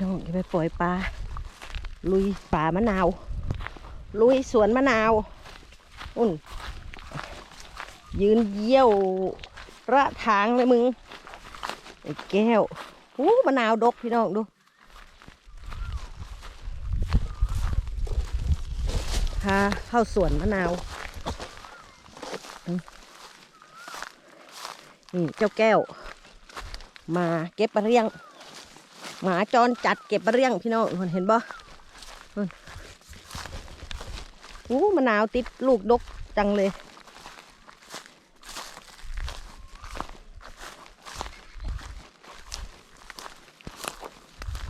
น้องจะไปปล่อยปลา ลุยป่ามะนาว ลุยสวนมะนาว อุ่น ยืนเยี่ยวระทางเลยมึง ไอ้แก้วอู้มะนาวดกพี่น้องดูพาเข้าสวนมะนาวนี่เจ้าแก้ว มาเก็บปลาเรียง หมาจรจัดเก็บปลาเรี่ยงพี่น้องเห็นบ่นู่นอู้มะนาวติดลูกดกจังเลย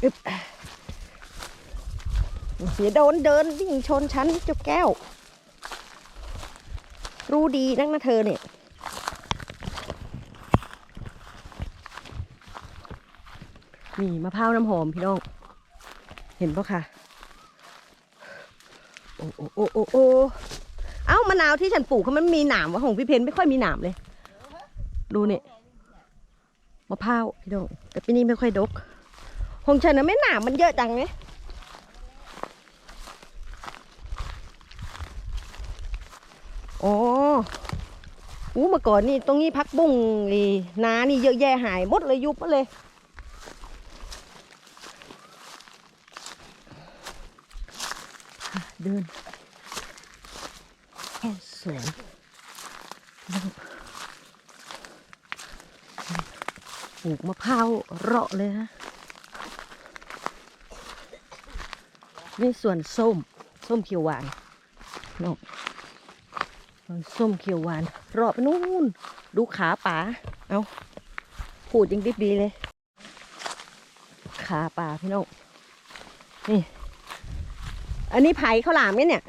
อึบอย่าโดนเดินวิ่งชนฉันเจ้าแก้ว รู้ดีนักนะเธอเนี่ย นี่มะพร้าวน้ำหอมพี่น้อง เห็นปะคะโอ้โอ้โอ้โอ้โอ้เอ้ามะนาวที่ฉันปลูกเขามันมีหนามวะของพี่เพนไม่ค่อยมีหนามเลย ดูเนี่ยมะพร้าวพี่น้องแต่ปีนี้ไม่ค่อยดกของฉันนะไม่หนามมันเยอะจังเนี่ยอ๋ออู้เมื่อก่อนนี่ตรงนี้พักบุ้งนี่นานี่เยอะแยะหายหมดเลยยุบมดเลย เดินเข้าสวนปลูกมะพร้าวเราะเลยฮะนี่ส่วนส้ม ส้มเขียวหวานน้องส้มเขียวหวานราะไปนู่น ดูขาป่าเอาพูดยังดีดีๆเลย ขาป่าพี่น้องนี่ อันนี้ไผ่ข้าวหลามเนี่ยเนี่ย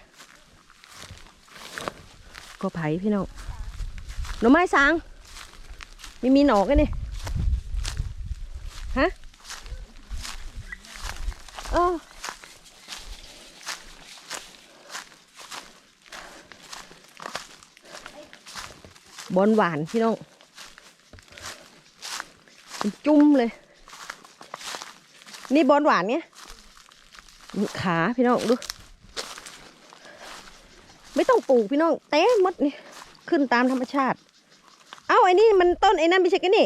ก็ไผ่พี่น้องหน่อไม้สางมีมีหนอกันนี่ฮะเออบอลหวานพี่น้องจุ้มเลย นี่บอลหวานเนี่ย ขาพี่น้องดู ไม่ต้องปลูกพี่น้องเต้มดนี่ขึ้นตามธรรมชาติ เอ้าไอ้นี่มันต้นไอ้นั่นไม่ใช่กันนี่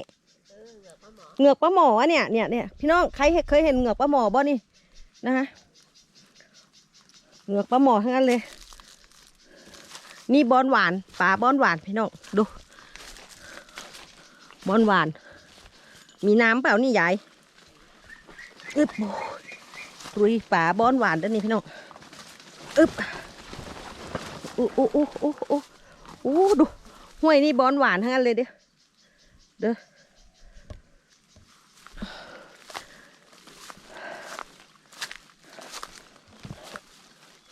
เหงือกปลาหมออเนี่ยเนี่ยเนี่ยพี่น้องใครเคยเห็นเหงือกปลาหมอบ่นี่นะฮะเหงือกปลาหมอทั้งนั้นเลย นี่บอนหวานป่าบอนหวานพี่น้องดูบอนหวาน มีน้ำเปล่านี่ยายอึบโรุยป่าบอนหวานด้านนี่พี่น้องอึบอู้อู้อู้อู้อู้อู้ดูห้วยนี่บอนหวานทั้งนั้นเลยเด้อเด้อ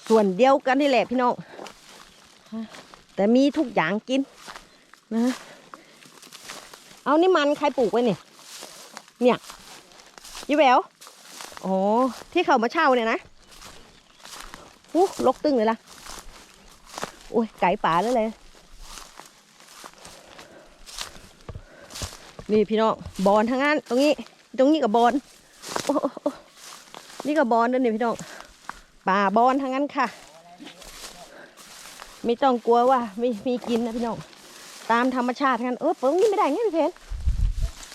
ส่วนเดียวกันนี่แหละพี่น้องแต่มีทุกอย่างกินนะเอานี่มันใครปลูกไว้เนี่ยเนี่ยยี่แหวว อ๋อที่เขามาเช่าเนี่ยนะอู้ลกตึงเลยล่ะโอ้ยไก่ป่าแล้วเลย นี่พี่น้องบอลทั้งนั้นตรงนี้ ตรงนี้กับบอลโอ้โอ้นี่กับบอลด้วยนี่พี่น้องป่าบอลทั้งนั้นค่ะ ไม่ต้องกลัวว่าไม่มีกินนะพี่น้องตามธรรมชาติทั้งนั้นเออเปิงนี่ไม่ได้ไงพี่เพน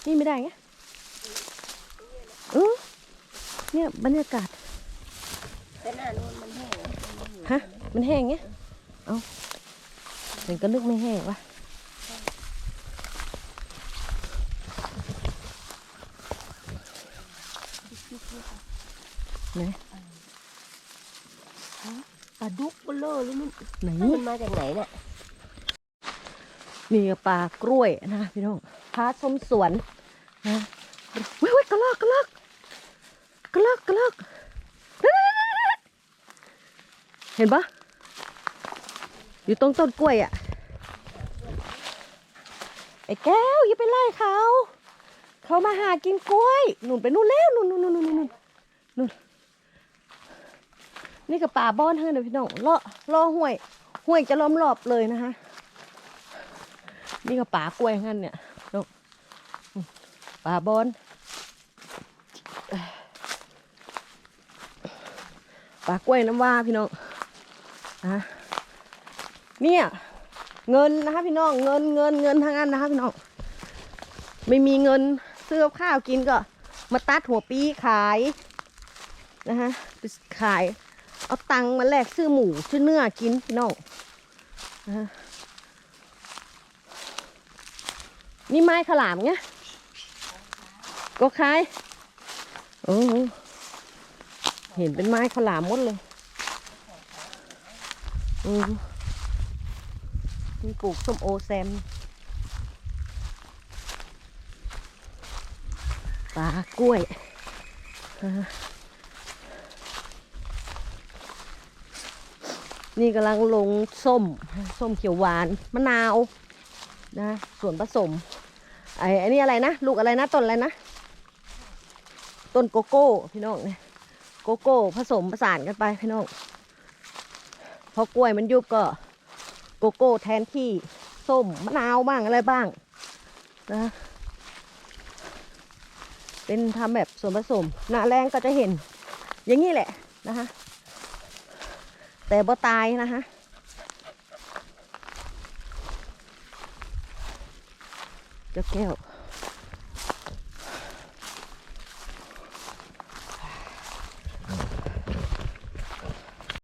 นี่ไม่ได้ไงเออ เนี่ยบรรยากาศแต่หน้านู้นมันแห้งฮะ มันแห้งเงี้ย เอาฉันก็นึกไม่แห้งวะไหนปลาดุกเบลเลอร์เลยมันไหนมันมาจากไหนเนี่ยนี่ปลากล้วยนะพี่น้องพาชมสวนนะเว้ยเว้ยกระลอกกระลอกกระล อกกระลอกเห็นปะอยู่ตรงต้นกล้วยอะ ไอ้แก้วอย่าไปไล่เขา เขามาหากินกล้วย หนุนไปนู่นแล้วนู่นนู่นนู่นนู่นนู่นนู่นนี่กับป่าบ้อนเท่านั้นนะพี่น้องเลาะเลาะห้วยห้วยจะล้อมรอบเลยนะคะนี่ก็ป่ากล้วยงั้นเนี่ยป่าบอน ป่ากล้วยน้ำว่าพี่น้องนะเนี่ยเงินนะคะพี่น้องเงินเงินเงินทั้งนั้นนะคะพี่น้องไม่มีเงินซื้อข้าวกินก็มาตัดหัวปีขายนะคะไปขาย เอาตังค์มาแลกซื้อหมูซื้อเนื้อกินพี่น้องนะนี่ไม้ขลามไงก็ขายโอ้ เห็นเป็นไม้ขาลามมดเลยอืมมีปลูกส้มโอแซมปลากล้วยนี่กำลังลงส้ม ส้มเขียวหวาน มะนาว นะ ส่วนผสม ไอ้ไอ้นี่อะไรนะ ลูกอะไรนะ ต้นอะไรนะ ต้นโกโก้ พี่น้องเนี่ย โกโก้ผสมผสานกันไปพี่น้องพอกล้วยมันยุบก็โกโก้แทนที่ส้มมะนาวบ้างอะไรบ้างนะเป็นทำแบบส่วนผสมหน้าแรงก็จะเห็น อย่างนี้แหละนะคะแต่บ่ตายนะคะเจ้าแก้ว